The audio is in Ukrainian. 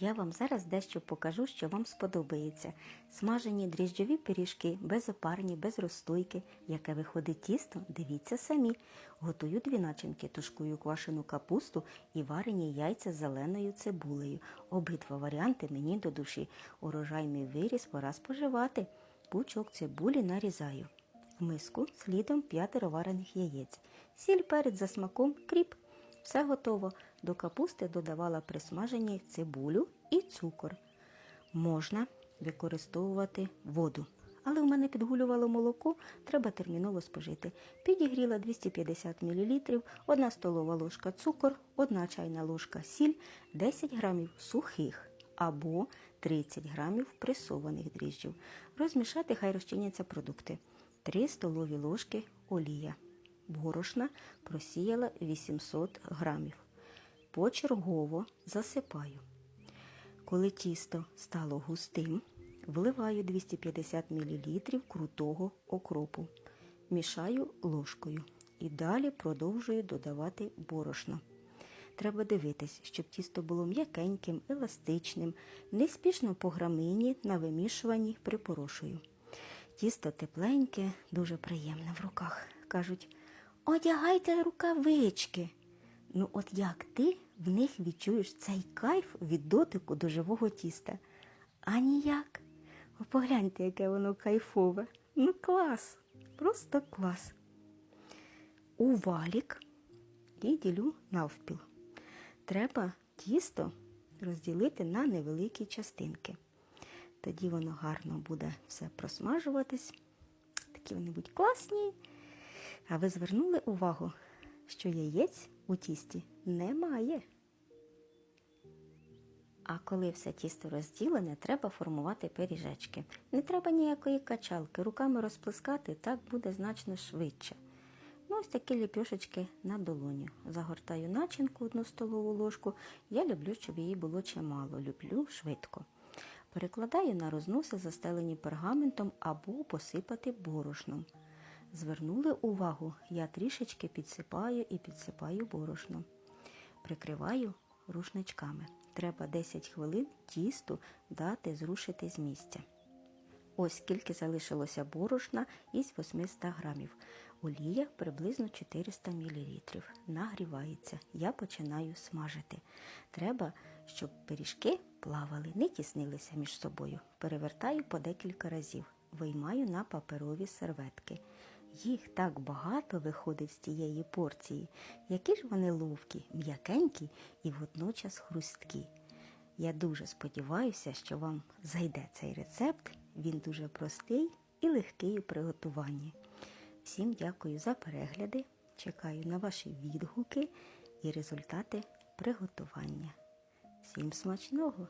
Я вам зараз дещо покажу, що вам сподобається. Смажені дріжджові пиріжки, безопарні, без розстойки. Яке виходить тісто, дивіться самі. Готую дві начинки, тушкую квашену капусту і варені яйця з зеленою цибулею. Обидва варіанти мені до душі. Урожайний виріс пора споживати. Пучок цибулі нарізаю. В миску слідом п'ятеро варених яєць. Сіль перець за смаком, кріп. Все готово. До капусти додавала присмажені цибулю і цукор. Можна використовувати воду. Але в мене підгулювало молоко, треба терміново спожити. Підігріла 250 мл, 1 столова ложка цукор, 1 чайна ложка сіль, 10 грамів сухих або 30 грамів пресованих дріжджів. Розмішати, хай розчиняться продукти. 3 столові ложки олія. Борошна просіяла 800 грамів. Почергово засипаю. Коли тісто стало густим, вливаю 250 мл крутого окропу. Мішаю ложкою і далі продовжую додавати борошно. Треба дивитись, щоб тісто було м'якеньким, еластичним, неспішно по грамині на вимішуванні припорошую. Тісто тепленьке, дуже приємне в руках. Кажуть, одягайте рукавички. Ну, от як ти в них відчуєш цей кайф від дотику до живого тіста? А ніяк. О, погляньте, яке воно кайфове. Ну, клас, просто клас. У валік і ділю навпіл. Треба тісто розділити на невеликі частинки. Тоді воно гарно буде все просмажуватись. Такі вони будуть класні. А ви звернули увагу, що яєць у тісті немає. А коли все тісто розділене, треба формувати пиріжечки. Не треба ніякої качалки, руками розплескати, так буде значно швидше. Ну, ось такі ліпьошечки на долоню. Загортаю начинку одну столову ложку. Я люблю, щоб її було чимало. Люблю швидко. Перекладаю на розноси, застелені пергаментом або посипати борошном. Звернули увагу, я трішечки підсипаю і підсипаю борошном. Прикриваю рушничками. Треба 10 хвилин тісту дати зрушити з місця. Ось скільки залишилося борошна із 800 грамів. Олія приблизно 400 мл. Нагрівається. Я починаю смажити. Треба, щоб пиріжки плавали, не тіснилися між собою. Перевертаю по декілька разів. Виймаю на паперові серветки. Їх так багато виходить з тієї порції. Які ж вони ловкі, м'якенькі і водночас хрусткі. Я дуже сподіваюся, що вам зайде цей рецепт. Він дуже простий і легкий у приготуванні. Всім дякую за перегляди. Чекаю на ваші відгуки і результати приготування. Всім смачного!